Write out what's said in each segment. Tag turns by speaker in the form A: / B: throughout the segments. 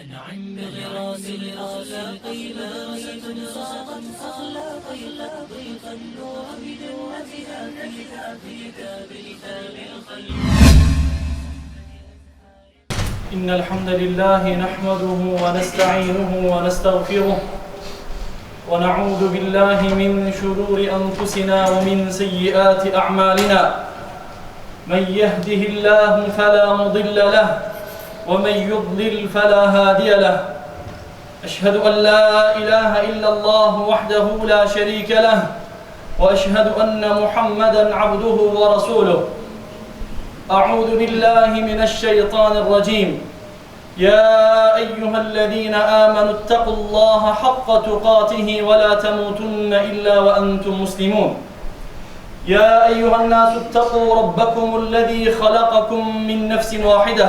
A: أنعم بغراس الأخلاق مدرسة صاغت أخلاقي ضيق النور بجنتها في كتاب كتاب الخير
B: إن الحمد لله نحمده ونستعينه ونستغفره ونعوذ بالله من شرور أنفسنا ومن سيئات أعمالنا. من يهده الله فلا مضل له ومن يضلل فلا هادي له. أشهد أن لا إله إلا الله وحده لا شريك له. وأشهد أن محمدا عبده ورسوله. أعوذ بالله من الشيطان الرجيم. يا أيها الذين آمنوا اتقوا الله حق تقاته ولا تموتن إلا وأنتم مسلمون. يا أيها الناس اتقوا ربكم الذي خلقكم من نفس واحدة.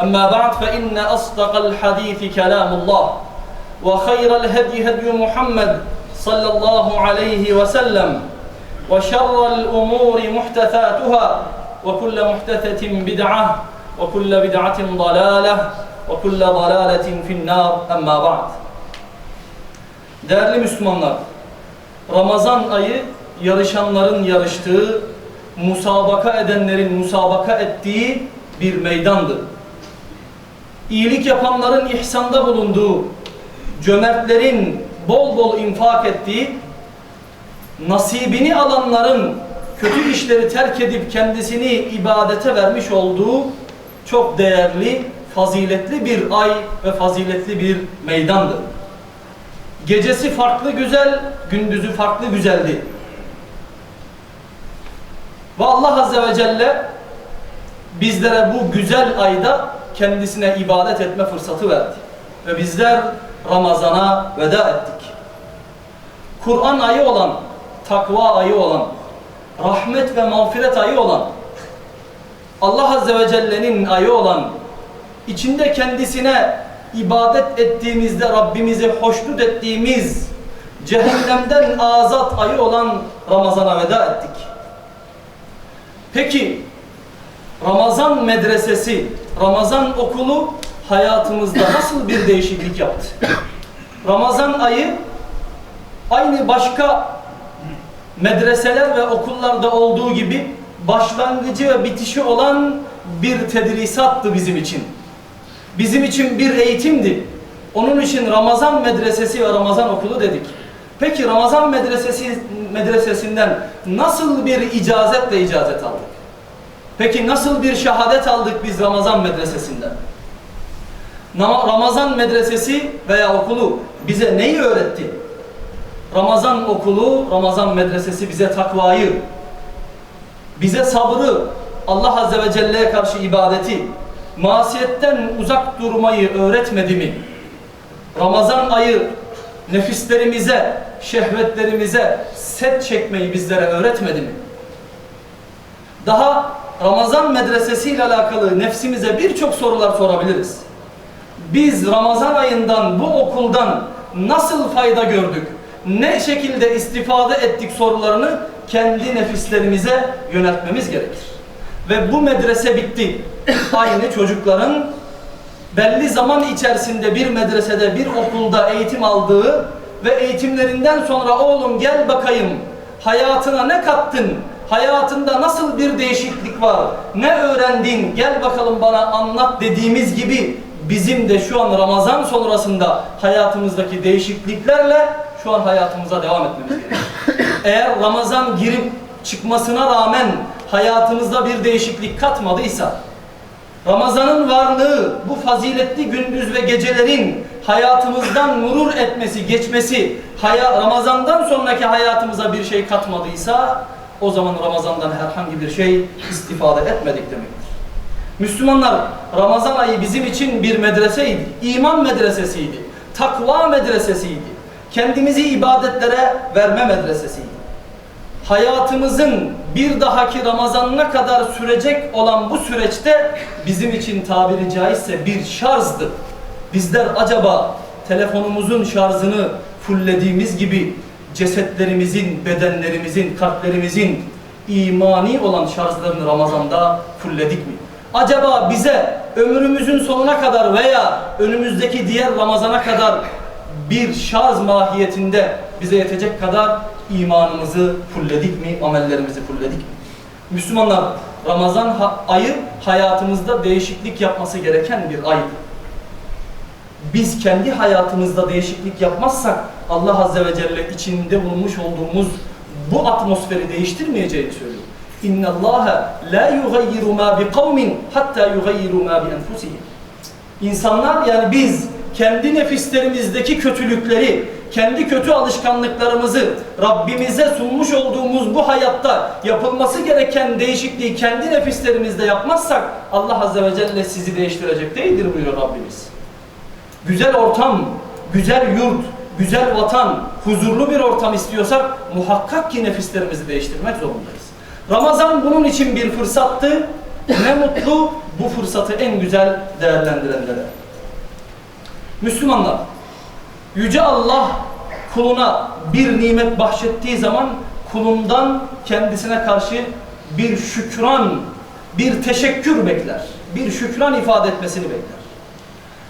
B: أما بعد فإن أصدق الحديث كلام الله وخير الهدي هدي محمد صلى الله عليه وسلم وشر الأمور محدثاتها وكل محدثة بدعة وكل بدعة ضلالة وكل ضلالة في النار أما بعد Değerli Müslümanlar, Ramazan ayı yarışanların yarıştığı, musabaka edenlerin musabaka ettiği bir meydandır. İyilik yapanların ihsanda bulunduğu, cömertlerin bol bol infak ettiği, nasibini alanların kötü işleri terk edip kendisini ibadete vermiş olduğu çok değerli, faziletli bir ay ve faziletli bir meydandır. Gecesi farklı güzel, gündüzü farklı güzeldi. Ve Allah Azze ve Celle bizlere bu güzel ayda kendisine ibadet etme fırsatı verdi. Ve bizler Ramazan'a veda ettik. Kur'an ayı olan, takva ayı olan, rahmet ve mağfiret ayı olan, Allah Azze ve Celle'nin ayı olan, içinde kendisine ibadet ettiğimizde Rabbimizi hoşnut ettiğimiz, cehennemden azat ayı olan Ramazan'a veda ettik. Peki, Ramazan medresesi, Ramazan okulu hayatımızda nasıl bir değişiklik yaptı? Ramazan ayı aynı başka medreseler ve okullarda olduğu gibi başlangıcı ve bitişi olan bir tedrisattı bizim için. Bizim için bir eğitimdi. Onun için Ramazan medresesi ve Ramazan okulu dedik. Peki Ramazan medresesi medresesinden nasıl bir icazetle icazet aldık? Peki nasıl bir şehadet aldık biz Ramazan medresesinden? Ramazan medresesi veya okulu bize neyi öğretti? Ramazan okulu, Ramazan medresesi bize takvayı, bize sabrı, Allah Azze ve Celle'ye karşı ibadeti, masiyetten uzak durmayı öğretmedi mi? Ramazan ayı nefislerimize, şehvetlerimize set çekmeyi bizlere öğretmedi mi? Daha Ramazan medresesi ile alakalı nefsimize birçok sorular sorabiliriz. Biz Ramazan ayından, bu okuldan nasıl fayda gördük? Ne şekilde istifade ettik sorularını kendi nefislerimize yöneltmemiz gerekir. Ve bu medrese bitti. Aynı çocukların belli zaman içerisinde bir medresede, bir okulda eğitim aldığı ve eğitimlerinden sonra oğlum gel bakayım hayatına ne kattın? Hayatında nasıl bir değişiklik var? Ne öğrendin? Gel bakalım bana anlat dediğimiz gibi bizim de şu an Ramazan sonrasında hayatımızdaki değişikliklerle şu an hayatımıza devam etmemiz gerekiyor. Eğer Ramazan girip çıkmasına rağmen hayatımızda bir değişiklik katmadıysa, Ramazan'ın varlığı, bu faziletli gündüz ve gecelerin hayatımızdan murur etmesi, geçmesi, Ramazan'dan sonraki hayatımıza bir şey katmadıysa, o zaman Ramazan'dan herhangi bir şey istifade etmedik demektir. Müslümanlar Ramazan ayı bizim için bir medreseydi. İman medresesiydi. Takva medresesiydi. Kendimizi ibadetlere verme medresesiydi. Hayatımızın bir dahaki Ramazanına kadar sürecek olan bu süreçte bizim için tabiri caizse bir şarjdı. Bizler acaba telefonumuzun şarjını fullediğimiz gibi cesetlerimizin, bedenlerimizin, kalplerimizin imani olan şarjlarını Ramazan'da fullledik mi? Acaba bize ömrümüzün sonuna kadar veya önümüzdeki diğer Ramazan'a kadar bir şarj mahiyetinde bize yetecek kadar imanımızı fullledik mi, amellerimizi fullledik mi? Müslümanlar Ramazan ayı hayatımızda değişiklik yapması gereken bir aydı. Biz kendi hayatımızda değişiklik yapmazsak Allah Azze ve Celle içinde bulunmuş olduğumuz bu atmosferi değiştirmeyeceğini söylüyor. La yugayyiru ma bi kavmin hatta yugayyiru ma bi enfusihim. İnsanlar yani biz kendi nefislerimizdeki kötülükleri, kendi kötü alışkanlıklarımızı Rabbimize sunmuş olduğumuz bu hayatta yapılması gereken değişikliği kendi nefislerimizde yapmazsak Allah Azze ve Celle sizi değiştirecek değildir buyuruyor Rabbimiz. Güzel ortam, güzel yurt, güzel vatan, huzurlu bir ortam istiyorsak muhakkak ki nefislerimizi değiştirmek zorundayız. Ramazan bunun için bir fırsattı. Ne mutlu bu fırsatı en güzel değerlendirenlere. Müslümanlar, Yüce Allah kuluna bir nimet bahşettiği zaman kulundan kendisine karşı bir şükran, bir teşekkür bekler. Bir şükran ifade etmesini bekler.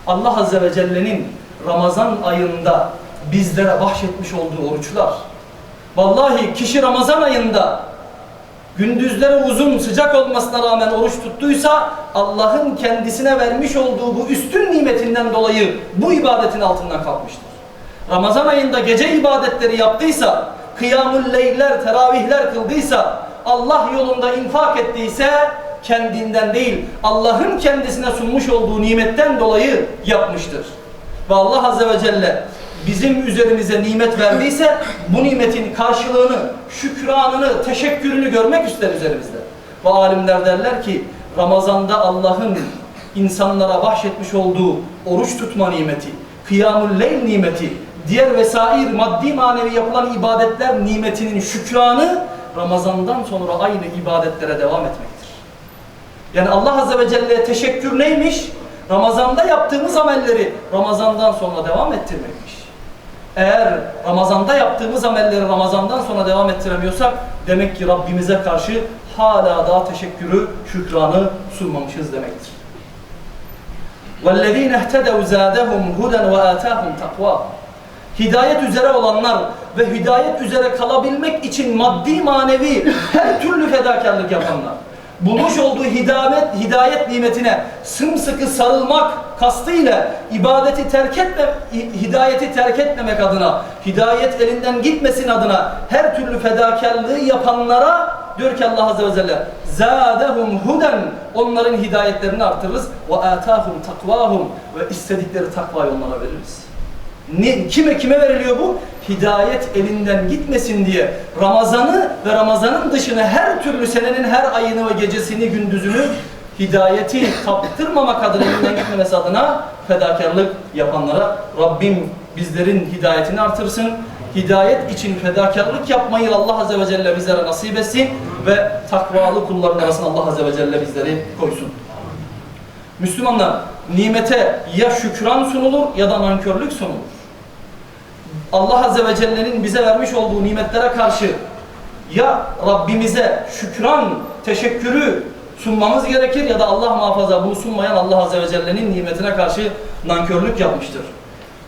B: Allah Azze ve Celle'nin Ramazan ayında bizlere bahşetmiş olduğu oruçlar. Vallahi kişi Ramazan ayında gündüzleri uzun sıcak olmasına rağmen oruç tuttuysa Allah'ın kendisine vermiş olduğu bu üstün nimetinden dolayı bu ibadetin altından kalkmıştır. Ramazan ayında gece ibadetleri yaptıysa, kıyamul leyller, teravihler kıldıysa, Allah yolunda infak ettiyse kendinden değil, Allah'ın kendisine sunmuş olduğu nimetten dolayı yapmıştır. Ve Allah Azze ve Celle bizim üzerimize nimet verdiyse bu nimetin karşılığını, şükranını, teşekkürünü görmek ister üzerimizde. Ve alimler derler ki Ramazan'da Allah'ın insanlara bahşetmiş olduğu oruç tutma nimeti, kıyamul leyl nimeti, diğer vesair maddi manevi yapılan ibadetler nimetinin şükranı Ramazan'dan sonra aynı ibadetlere devam etmektir. Yani Allah Azze ve Celle'ye teşekkür neymiş? Ramazan'da yaptığımız amelleri Ramazan'dan sonra devam ettirmekmiş. Eğer Ramazan'da yaptığımız amelleri Ramazan'dan sonra devam ettiremiyorsak demek ki Rabbimize karşı hala daha teşekkürü, şükranı sunmamışız demektir. وَالَّذ۪ينَ اهْتَدَوْا زَادَهُمْ هُدًا وَآتَاهُمْ تَقْوَى Hidayet üzere olanlar ve hidayet üzere kalabilmek için maddi manevi her türlü fedakarlık yapanlar bulmuş olduğu hidayet, hidayet nimetine sımsıkı sarılmak kastıyla ibadeti terk etme, hidayeti terk etmemek adına, hidayet elinden gitmesin adına her türlü fedakarlığı yapanlara diyor ki Allah Azze ve Celle zâdehum huden onların hidayetlerini artırırız. Ve âtâhum takvâhum. Ve istedikleri takvayı onlara veririz. Ne, kime kime veriliyor bu? Hidayet elinden gitmesin diye Ramazan'ı ve Ramazan'ın dışına her türlü senenin her ayını ve gecesini gündüzünü hidayeti kaptırmamak adına elinden gitmemesi adına fedakarlık yapanlara Rabbim bizlerin hidayetini artırsın. Hidayet için fedakarlık yapmayı Allah Azze ve Celle bizlere nasip etsin ve takvalı kulların arasına Allah Azze ve Celle bizleri koysun. Müslümanlar nimete ya şükran sunulur ya da nankörlük sunulur. Allah Azze ve Celle'nin bize vermiş olduğu nimetlere karşı ya Rabbimize şükran, teşekkürü sunmamız gerekir ya da Allah muhafaza bunu sunmayan Allah Azze ve Celle'nin nimetine karşı nankörlük yapmıştır.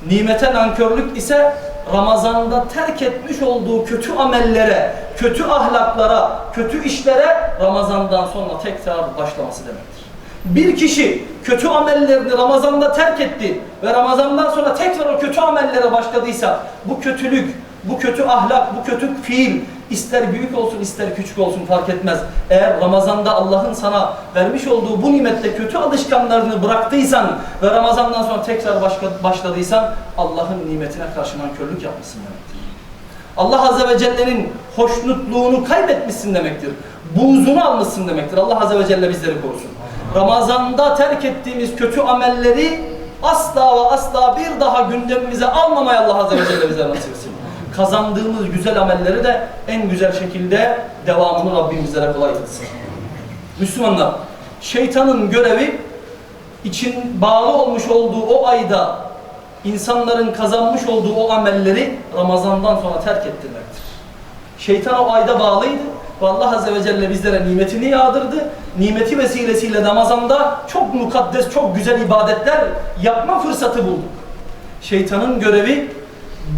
B: Nimete nankörlük ise Ramazan'da terk etmiş olduğu kötü amellere, kötü ahlaklara, kötü işlere Ramazan'dan sonra tekrar başlaması demektir. Bir kişi kötü amellerini Ramazan'da terk etti ve Ramazan'dan sonra tekrar o kötü amellere başladıysa bu kötülük, bu kötü ahlak, bu kötü fiil ister büyük olsun ister küçük olsun fark etmez. Eğer Ramazan'da Allah'ın sana vermiş olduğu bu nimette kötü alışkanlarını bıraktıysan ve Ramazan'dan sonra tekrar başka- başladıysan Allah'ın nimetine karşı nankörlük yapmışsın demektir. Allah Azze ve Celle'nin hoşnutluğunu kaybetmişsin demektir. Buğzunu almışsın demektir. Allah Azze ve Celle bizleri korusun. Ramazanda terk ettiğimiz kötü amelleri asla ve asla bir daha gündemimize almamaya Allah Azze ve Celle bize nasip etsin. Kazandığımız güzel amelleri de en güzel şekilde devamını Rabbim bizlere kolay kılsın. Müslümanlar, şeytanın görevi için bağlı olmuş olduğu o ayda insanların kazanmış olduğu o amelleri Ramazan'dan sonra terk ettirmektir. Şeytan o ayda bağlıydı ve Allah Azze ve Celle bizlere nimetini yağdırdı. Nimeti vesilesiyle Ramazan'da çok mukaddes, çok güzel ibadetler yapma fırsatı bulduk. Şeytanın görevi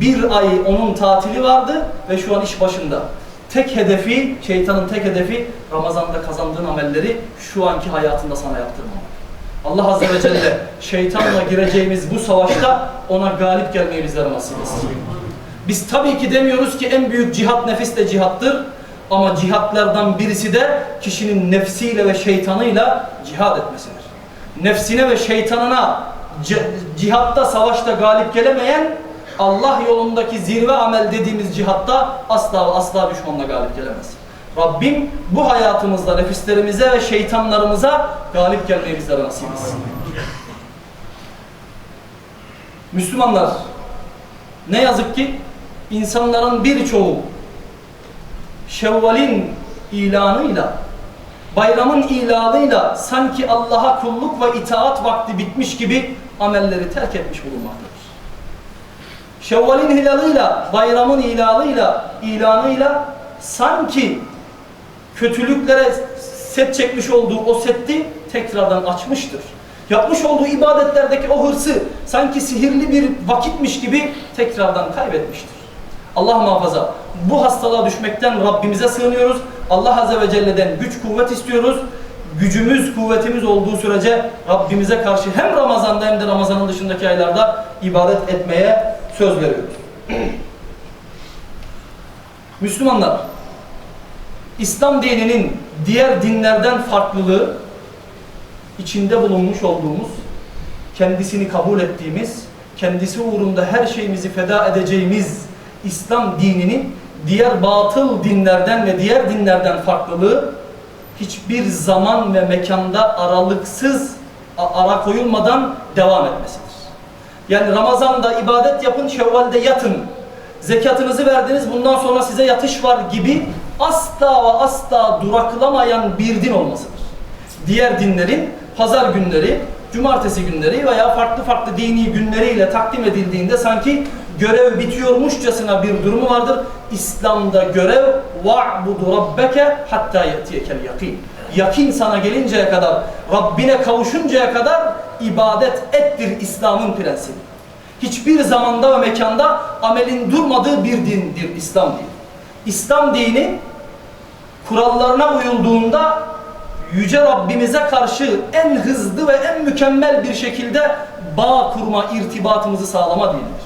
B: bir ay onun tatili vardı ve şu an iş başında. Tek hedefi, şeytanın tek hedefi Ramazan'da kazandığın amelleri şu anki hayatında sana yaptırmamak. Allah Azze ve Celle şeytanla gireceğimiz bu savaşta ona galip gelmeyi bizlere nasip etsin. Biz tabii ki demiyoruz ki en büyük cihat nefis de cihattır. Ama cihatlardan birisi de kişinin nefsiyle ve şeytanıyla cihad etmesidir. Nefsine ve şeytanına cihatta, savaşta galip gelemeyen Allah yolundaki zirve amel dediğimiz cihatta asla asla düşmanla galip gelemez. Rabbim bu hayatımızda nefislerimize ve şeytanlarımıza galip gelmeyi bizlere nasip etsin. Müslümanlar ne yazık ki insanların birçoğu Şevval'in ilanıyla, bayramın ilanıyla sanki Allah'a kulluk ve itaat vakti bitmiş gibi amelleri terk etmiş bulunmaktadır. Şevval'in hilalıyla, bayramın ilanıyla, ilanıyla sanki kötülüklere set çekmiş olduğu o setti tekrardan açmıştır. Yapmış olduğu ibadetlerdeki o hırsı sanki sihirli bir vakitmiş gibi tekrardan kaybetmiştir. Allah muhafaza bu hastalığa düşmekten Rabbimize sığınıyoruz. Allah Azze ve Celle'den güç kuvvet istiyoruz. Gücümüz, kuvvetimiz olduğu sürece Rabbimize karşı hem Ramazan'da hem de Ramazan'ın dışındaki aylarda ibadet etmeye söz veriyoruz. Müslümanlar, İslam dininin diğer dinlerden farklılığı içinde bulunmuş olduğumuz, kendisini kabul ettiğimiz, kendisi uğrunda her şeyimizi feda edeceğimiz İslam dininin diğer batıl dinlerden ve diğer dinlerden farklılığı hiçbir zaman ve mekanda aralıksız ara koyulmadan devam etmesidir. Yani Ramazan'da ibadet yapın, Şevval'de yatın. Zekatınızı verdiniz, bundan sonra size yatış var gibi asla ve asla duraklamayan bir din olmasıdır. Diğer dinlerin pazar günleri, cumartesi günleri veya farklı farklı dini günleriyle takdim edildiğinde sanki görev bitiyormuşçasına bir durumu vardır. İslam'da görev va'budu rabbeke hatta yetiyekel yakin. Yakin sana gelinceye kadar, Rabbine kavuşuncaya kadar ibadet ettir İslam'ın prensibi. Hiçbir zamanda ve mekanda amelin durmadığı bir dindir İslam dini. İslam dini kurallarına uyulduğunda Yüce Rabbimize karşı en hızlı ve en mükemmel bir şekilde bağ kurma, irtibatımızı sağlama dinidir.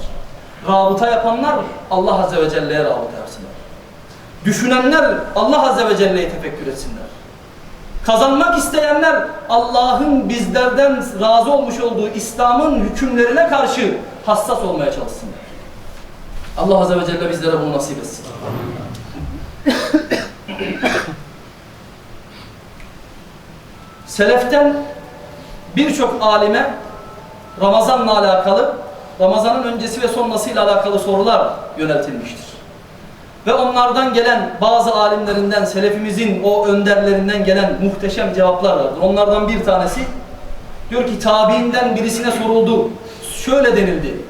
B: Rabıta yapanlar Allah Azze ve Celle'ye rabıta yapsınlar. Düşünenler Allah Azze ve Celle'yi tefekkür etsinler. Kazanmak isteyenler Allah'ın bizlerden razı olmuş olduğu İslam'ın hükümlerine karşı hassas olmaya çalışsınlar. Allah Azze ve Celle bizlere bunu nasip etsin. Seleften birçok alime Ramazan'la alakalı, Ramazan'ın öncesi ve sonrasıyla alakalı sorular yöneltilmiştir. Ve onlardan gelen bazı alimlerinden, selefimizin o önderlerinden gelen muhteşem cevaplar vardır. Onlardan bir tanesi diyor ki tabiinden birisine soruldu. Şöyle denildi.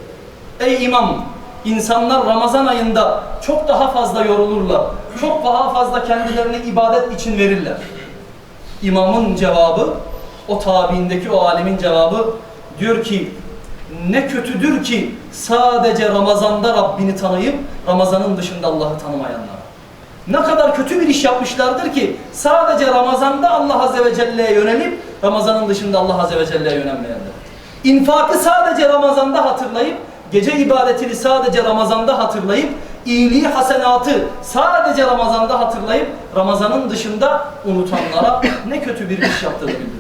B: Ey imam, insanlar Ramazan ayında çok daha fazla yorulurlar. Çok daha fazla kendilerine ibadet için verirler. İmamın cevabı, o tabiindeki o alimin cevabı diyor ki ne kötüdür ki sadece Ramazan'da Rabbini tanıyıp Ramazan'ın dışında Allah'ı tanımayanlar. Ne kadar kötü bir iş yapmışlardır ki sadece Ramazan'da Allah Azze ve Celle'ye yönelip Ramazan'ın dışında Allah Azze ve Celle'ye yönelmeyenler. İnfakı sadece Ramazan'da hatırlayıp gece ibadetini sadece Ramazan'da hatırlayıp iyiliği hasenatı sadece Ramazan'da hatırlayıp Ramazan'ın dışında unutanlara ne kötü bir iş yaptığını bildiriyor.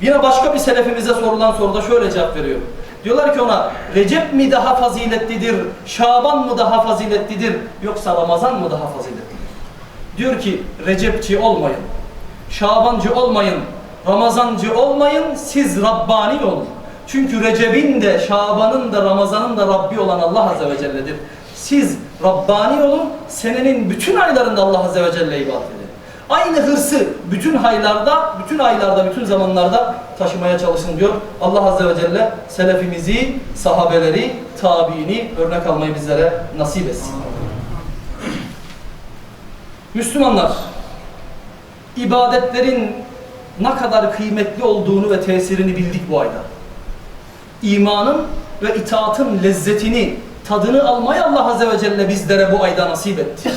B: Yine başka bir selefimize sorulan soruda şöyle cevap veriyor. Diyorlar ki ona Recep mi daha faziletlidir, Şaban mı daha faziletlidir yoksa Ramazan mı daha faziletlidir? Diyor ki Recepçi olmayın, Şabancı olmayın, Ramazancı olmayın, siz Rabbani olun. Çünkü Recep'in de, Şaban'ın da, Ramazan'ın da Rabbi olan Allah Azze ve Celle'dir. Siz Rabbani olun, senenin bütün aylarında Allah Azze ve Celle ibadet edin. Aynı hırsı bütün aylarda, bütün aylarda, bütün zamanlarda taşımaya çalışın diyor. Allah Azze ve Celle selefimizi, sahabeleri, tabiini örnek almayı bizlere nasip etsin. Müslümanlar, ibadetlerin ne kadar kıymetli olduğunu ve tesirini bildik bu ayda. İmanın ve itaatın lezzetini, tadını almayı Allah Azze ve Celle bizlere bu ayda nasip etti.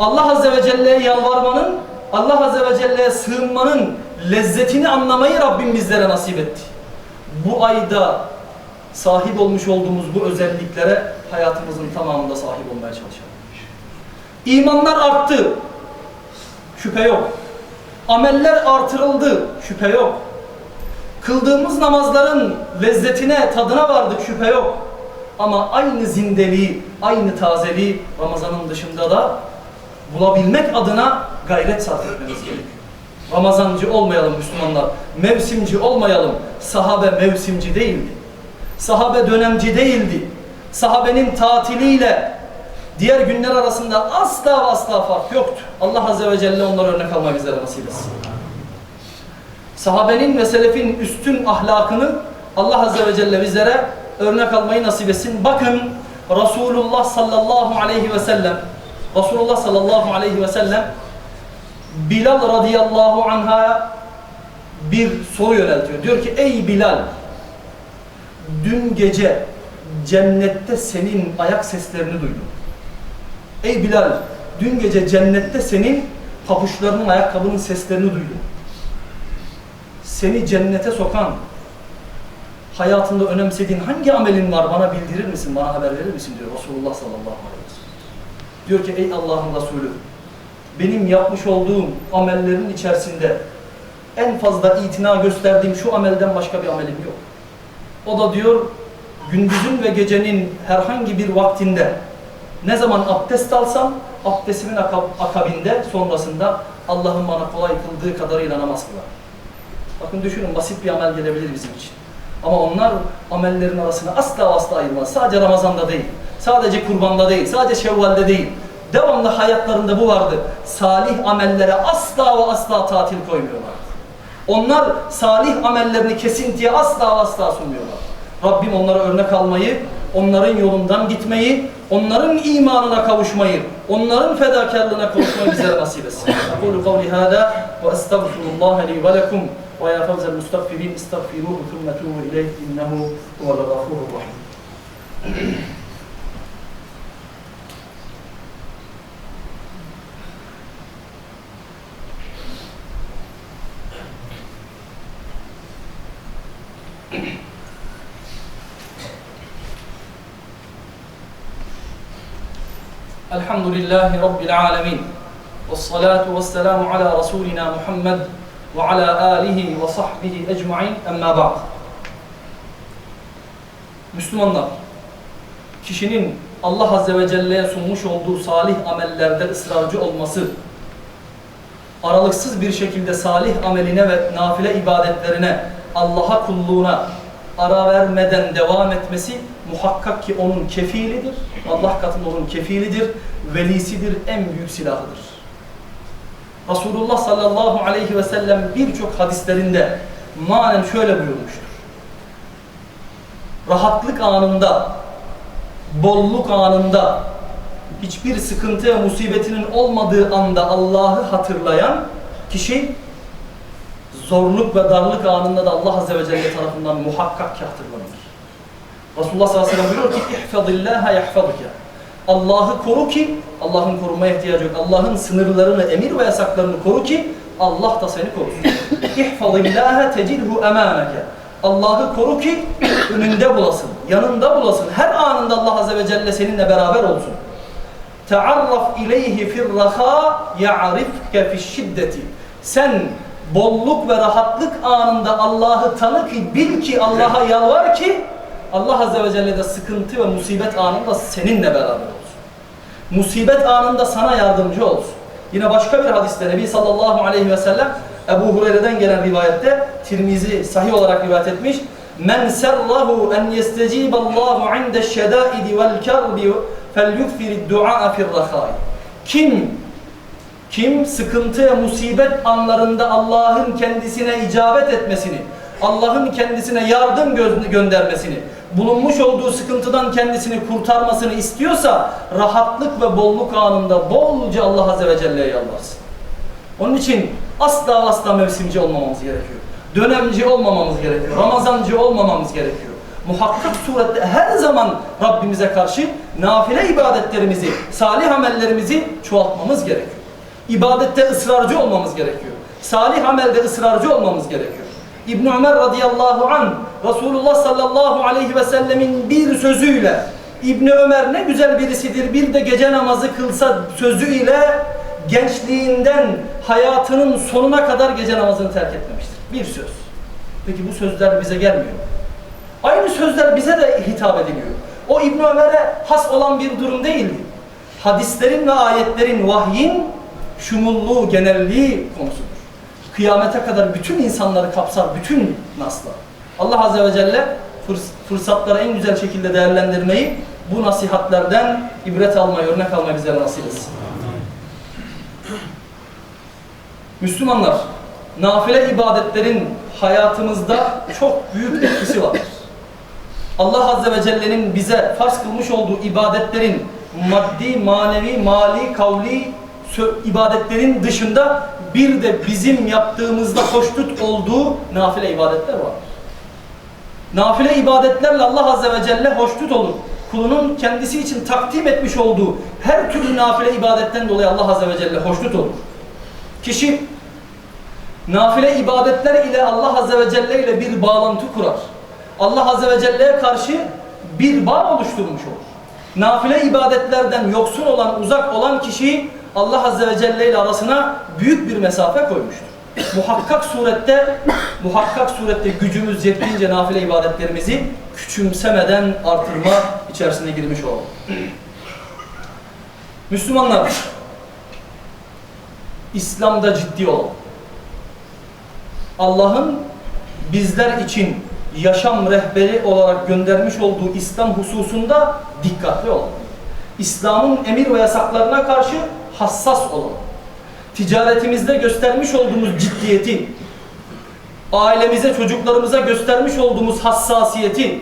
B: Allah Azze ve Celle'ye yalvarmanın, Allah Azze ve Celle'ye sığınmanın lezzetini anlamayı Rabbim bizlere nasip etti. Bu ayda sahip olmuş olduğumuz bu özelliklere hayatımızın tamamında sahip olmaya çalışalım. İmanlar arttı. Şüphe yok. Ameller artırıldı. Şüphe yok. Kıldığımız namazların lezzetine, tadına vardık. Şüphe yok. Ama aynı zindeliği, aynı tazeliği Ramazan'ın dışında da bulabilmek adına gayret sarf etmemiz gerekiyor. Ramazancı olmayalım Müslümanlar. Mevsimci olmayalım. Sahabe mevsimci değildi. Sahabe dönemci değildi. Sahabenin tatiliyle diğer günler arasında asla asla fark yoktu. Allah Azze ve Celle onlara örnek almayı bizlere nasip etsin. Sahabenin ve selefin üstün ahlakını Allah Azze ve Celle bizlere örnek almayı nasip etsin. Bakın Resulullah sallallahu aleyhi ve sellem Resulullah sallallahu aleyhi ve sellem Bilal radıyallahu anh'a bir soru yöneltiyor. Diyor ki ey Bilal dün gece cennette senin ayak seslerini duydum. Ey Bilal dün gece cennette senin pabuçlarının ayakkabının seslerini duydum. Seni cennete sokan hayatında önemsediğin hangi amelin var bana bildirir misin, bana haber verir misin diyor Resulullah sallallahu aleyhi ve sellem. Diyor ki ey Allah'ın Resulü benim yapmış olduğum amellerin içerisinde en fazla itina gösterdiğim şu amelden başka bir amelim yok. O da diyor gündüzün ve gecenin herhangi bir vaktinde ne zaman abdest alsam abdestimin akabinde sonrasında Allah'ın bana kolay kıldığı kadarıyla namaz kılar. Bakın düşünün basit bir amel gelebilir bizim için. Ama onlar amellerin arasına asla asla ayırmaz. Sadece Ramazan'da değil, sadece kurbanda değil, sadece şevvalde değil. Devamlı hayatlarında bu vardı. Salih amellere asla ve asla tatil koymuyorlar. Onlar salih amellerini kesintiye asla ve asla sunmuyorlar. Rabbim onlara örnek almayı, onların yolundan gitmeyi, onların imanına kavuşmayı, onların fedakarlığına kavuşmayı bize nasip etsin. Aqulu kavli hâdâ ve estağfirullah li ve ويا فوز المستغفرين استغفروه ثم توبوا إليه إنه هو الغفور الرحيم. الحمد لله رب العالمين والصلاة والسلام على رسولنا محمد ve ala alihi ve sahbihi ecmain emma ba'd. Müslümanlar, kişinin Allah Azze ve Celle'ye sunmuş olduğu salih amellerde ısrarcı olması, aralıksız bir şekilde salih ameline ve nafile ibadetlerine, Allah'a kulluğuna ara vermeden devam etmesi muhakkak ki onun kefilidir. Allah katında onun kefilidir, velisidir, en büyük silahıdır. Resulullah sallallahu aleyhi ve sellem birçok hadislerinde manen şöyle buyurmuştur. Rahatlık anında, bolluk anında, hiçbir sıkıntı ve musibetinin olmadığı anda Allah'ı hatırlayan kişi zorluk ve darlık anında da Allah Azze ve Celle tarafından muhakkak ki hatırlanır. Resulullah sallallahu aleyhi ve sellem buyuruyor ki ihfadillaha yahfaduke. Allah'ı koru ki Allah'ın korumaya ihtiyacı yok. Allah'ın sınırlarını, emir ve yasaklarını koru ki Allah da seni korusun. İhfadillaha tecidhu emaneke. Allah'ı koru ki önünde bulasın, yanında bulasın. Her anında Allah Azze ve Celle seninle beraber olsun. Tearraf ileyhi firraha ya'rifke fi'şiddeti. Sen bolluk ve rahatlık anında Allah'ı tanı ki, bil ki Allah'a yalvar ki Allah Azze ve Celle de sıkıntı ve musibet anında seninle beraber olsun. Musibet anında sana yardımcı olsun. Yine başka bir hadiste Nebi sallallahu aleyhi ve sellem Ebu Hureyre'den gelen rivayette Tirmizi sahih olarak rivayet etmiş. Men serrahu en yestecibe Allahu inde şedaidi vel kerbi felyukfir du'a fir rahai. Kim kim sıkıntı, musibet anlarında Allah'ın kendisine icabet etmesini, Allah'ın kendisine yardım gö- göndermesini, bulunmuş olduğu sıkıntıdan kendisini kurtarmasını istiyorsa rahatlık ve bolluk anında bolca Allah Azze ve Celle'ye yalvarsın. Onun için asla asla mevsimci olmamamız gerekiyor. Dönemci olmamamız gerekiyor. Ramazancı olmamamız gerekiyor. Muhakkak surette her zaman Rabbimize karşı nafile ibadetlerimizi, salih amellerimizi çoğaltmamız gerekiyor. İbadette ısrarcı olmamız gerekiyor. Salih amelde ısrarcı olmamız gerekiyor. İbn Ömer radıyallahu an Resulullah sallallahu aleyhi ve sellemin bir sözüyle İbn Ömer ne güzel birisidir bir de gece namazı kılsa sözüyle gençliğinden hayatının sonuna kadar gece namazını terk etmemiştir. Bir söz. Peki bu sözler bize gelmiyor. Aynı sözler bize de hitap ediliyor. O İbn Ömer'e has olan bir durum değildi. Hadislerin ve ayetlerin vahyin şumulluğu, genelliği konusudur. Kıyamete kadar bütün insanları kapsar, bütün naslar. Allah Azze ve Celle fırs- fırsatları en güzel şekilde değerlendirmeyi, bu nasihatlerden ibret almayı, örnek almayı bizlere nasip etsin. Müslümanlar, nafile ibadetlerin hayatımızda çok büyük etkisi vardır. Allah Azze ve Celle'nin bize farz kılmış olduğu ibadetlerin maddi, manevi, mali, kavli ibadetlerin dışında bir de bizim yaptığımızda hoşnut olduğu nafile ibadetler var. Nafile ibadetlerle Allah Azze ve Celle hoşnut olur. Kulunun kendisi için takdim etmiş olduğu her türlü nafile ibadetten dolayı Allah Azze ve Celle hoşnut olur. Kişi nafile ibadetler ile Allah Azze ve Celle ile bir bağlantı kurar. Allah Azze ve Celle'ye karşı bir bağ oluşturmuş olur. Nafile ibadetlerden yoksun olan, uzak olan kişiyi Allah Azze ve Celle ile arasına büyük bir mesafe koymuştur. Muhakkak surette, muhakkak surette gücümüz yettiğince nafile ibadetlerimizi küçümsemeden artırma içerisine girmiş olalım. Müslümanlar, İslam'da ciddi olalım. Allah'ın bizler için yaşam rehberi olarak göndermiş olduğu İslam hususunda dikkatli olalım. İslam'ın emir ve yasaklarına karşı hassas olalım. Ticaretimizde göstermiş olduğumuz ciddiyeti, ailemize, çocuklarımıza göstermiş olduğumuz hassasiyeti,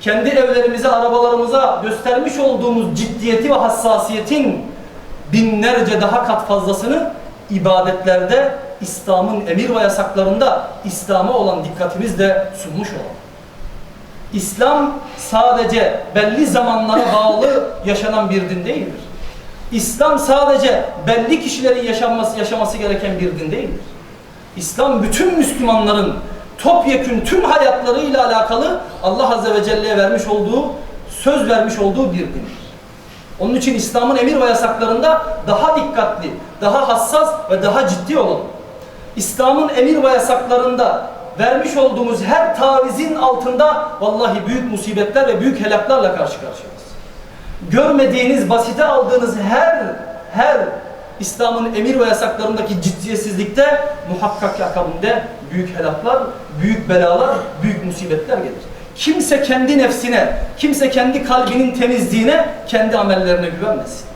B: kendi evlerimize, arabalarımıza göstermiş olduğumuz ciddiyeti ve hassasiyetin binlerce daha kat fazlasını ibadetlerde, İslam'ın emir ve yasaklarında İslam'a olan dikkatimizle sunmuş olalım. İslam sadece belli zamanlara bağlı yaşanan bir din değildir. İslam sadece belli kişilerin yaşanması, yaşaması gereken bir din değildir. İslam bütün Müslümanların topyekün tüm hayatlarıyla alakalı Allah Azze ve Celle'ye vermiş olduğu, söz vermiş olduğu bir dindir. Onun için İslam'ın emir ve yasaklarında daha dikkatli, daha hassas ve daha ciddi olalım. İslam'ın emir ve yasaklarında vermiş olduğumuz her tavizin altında vallahi büyük musibetler ve büyük helaklarla karşı karşıyayız. Görmediğiniz, basite aldığınız her her İslam'ın emir ve yasaklarındaki ciddiyetsizlikte muhakkak ki akabinde büyük helaklar, büyük belalar, büyük musibetler gelir. Kimse kendi nefsine, kimse kendi kalbinin temizliğine, kendi amellerine güvenmesin.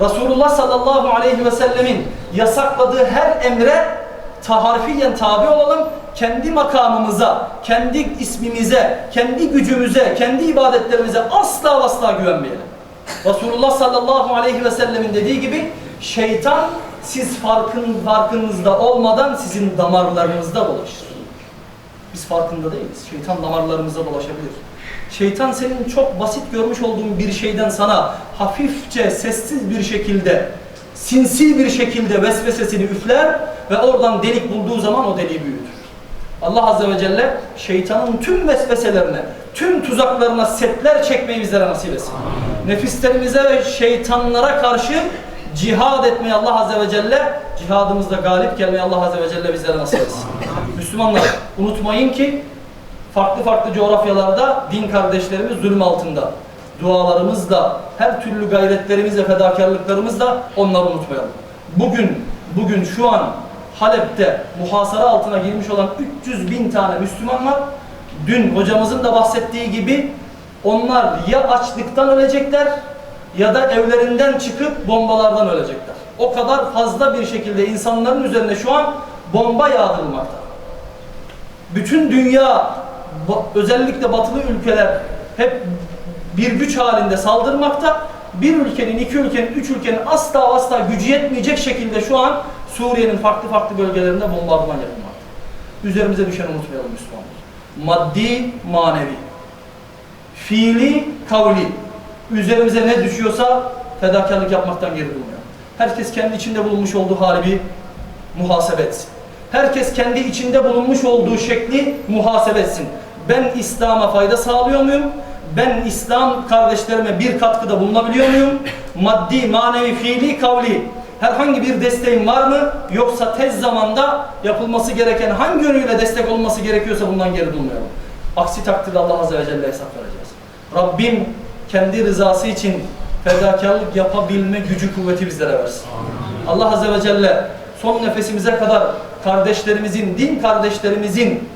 B: Resulullah sallallahu aleyhi ve sellemin yasakladığı her emre taharfiyen tabi olalım. Kendi makamımıza, kendi ismimize, kendi gücümüze, kendi ibadetlerimize asla asla güvenmeyelim. Resulullah sallallahu aleyhi ve sellemin dediği gibi şeytan siz farkın farkınızda olmadan sizin damarlarınızda dolaşır. Biz farkında değiliz. Şeytan damarlarımızda dolaşabilir. Şeytan senin çok basit görmüş olduğun bir şeyden sana hafifçe, sessiz bir şekilde, sinsi bir şekilde vesvesesini üfler ve oradan delik bulduğu zaman o deliği büyütür. Allah Azze ve Celle şeytanın tüm vesveselerine, tüm tuzaklarına setler çekmeyi bizlere nasip etsin. Nefislerimize ve şeytanlara karşı cihad etmeyi Allah Azze ve Celle, cihadımızda galip gelmeyi Allah Azze ve Celle bizlere nasip etsin. Müslümanlar unutmayın ki farklı farklı coğrafyalarda din kardeşlerimiz zulüm altında. Dualarımızla, her türlü gayretlerimizle, fedakarlıklarımızla onları unutmayalım. Bugün, bugün şu an Halep'te muhasara altına girmiş olan 300 bin tane Müslüman var. Dün hocamızın da bahsettiği gibi onlar ya açlıktan ölecekler ya da evlerinden çıkıp bombalardan ölecekler. O kadar fazla bir şekilde insanların üzerine şu an bomba yağdırılmakta. Bütün dünya özellikle batılı ülkeler hep bir güç halinde saldırmakta. Bir ülkenin, iki ülkenin, üç ülkenin asla asla gücü yetmeyecek şekilde şu an Suriye'nin farklı farklı bölgelerinde bombardıman yapılmakta. Üzerimize düşeni unutmayalım Müslümanlar. Maddi, manevi, fiili, kavli. Üzerimize ne düşüyorsa fedakarlık yapmaktan geri durmayalım. Herkes kendi içinde bulunmuş olduğu hali bir muhasebe etsin. Herkes kendi içinde bulunmuş olduğu şekli muhasebe etsin. Ben İslam'a fayda sağlıyor muyum? Ben İslam kardeşlerime bir katkıda bulunabiliyor muyum? Maddi, manevi, fiili, kavli herhangi bir desteğim var mı? Yoksa tez zamanda yapılması gereken hangi yönüyle destek olması gerekiyorsa bundan geri durmayalım. Aksi takdirde Allah Azze ve Celle hesap vereceğiz. Rabbim kendi rızası için fedakarlık yapabilme gücü kuvveti bizlere versin. Allah Azze ve Celle son nefesimize kadar kardeşlerimizin, din kardeşlerimizin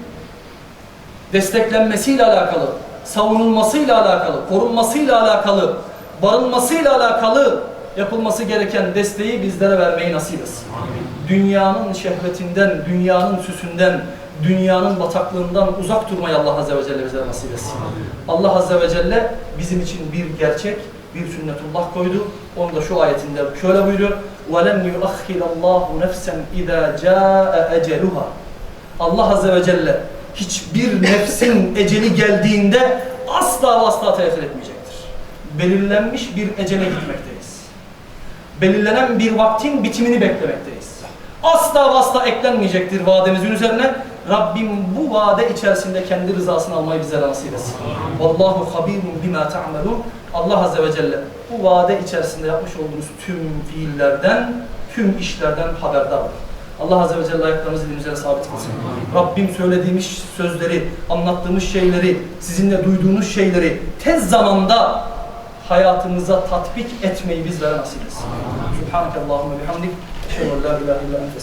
B: desteklenmesiyle alakalı, savunulmasıyla alakalı, korunmasıyla alakalı, barınmasıyla alakalı yapılması gereken desteği bizlere vermeyi nasip etsin. Dünyanın şehvetinden, dünyanın süsünden, dünyanın bataklığından uzak durmayı Allah Azze ve Celle bize nasip etsin. Allah Azze ve Celle bizim için bir gerçek, bir sünnetullah koydu. Onu da şu ayetinde şöyle buyuruyor. وَلَمْ يُؤَخِّرَ اللّٰهُ نَفْسًا اِذَا جَاءَ اَجَلُهَا Allah Azze ve Celle hiçbir nefsin eceli geldiğinde asla ve asla tereddüt etmeyecektir. Belirlenmiş bir ecele gitmekteyiz. Belirlenen bir vaktin bitimini beklemekteyiz. Asla ve asla eklenmeyecektir vademizin üzerine. Rabbim bu vade içerisinde kendi rızasını almayı bize nasip etsin. Vallahu habirun bima ta'malun. Allah Azze ve Celle bu vade içerisinde yapmış olduğunuz tüm fiillerden, tüm işlerden haberdardır. Allah Azze ve Celle ayaklarımızı dilimize sabit kılsın. Rabbim söylediğimiz sözleri, anlattığımız şeyleri, sizinle duyduğunuz şeyleri tez zamanda hayatımıza tatbik etmeyi bizlere nasip etsin. Subhaneke Allahümme bihamdik. Eşhedü en la ilahe illa ente.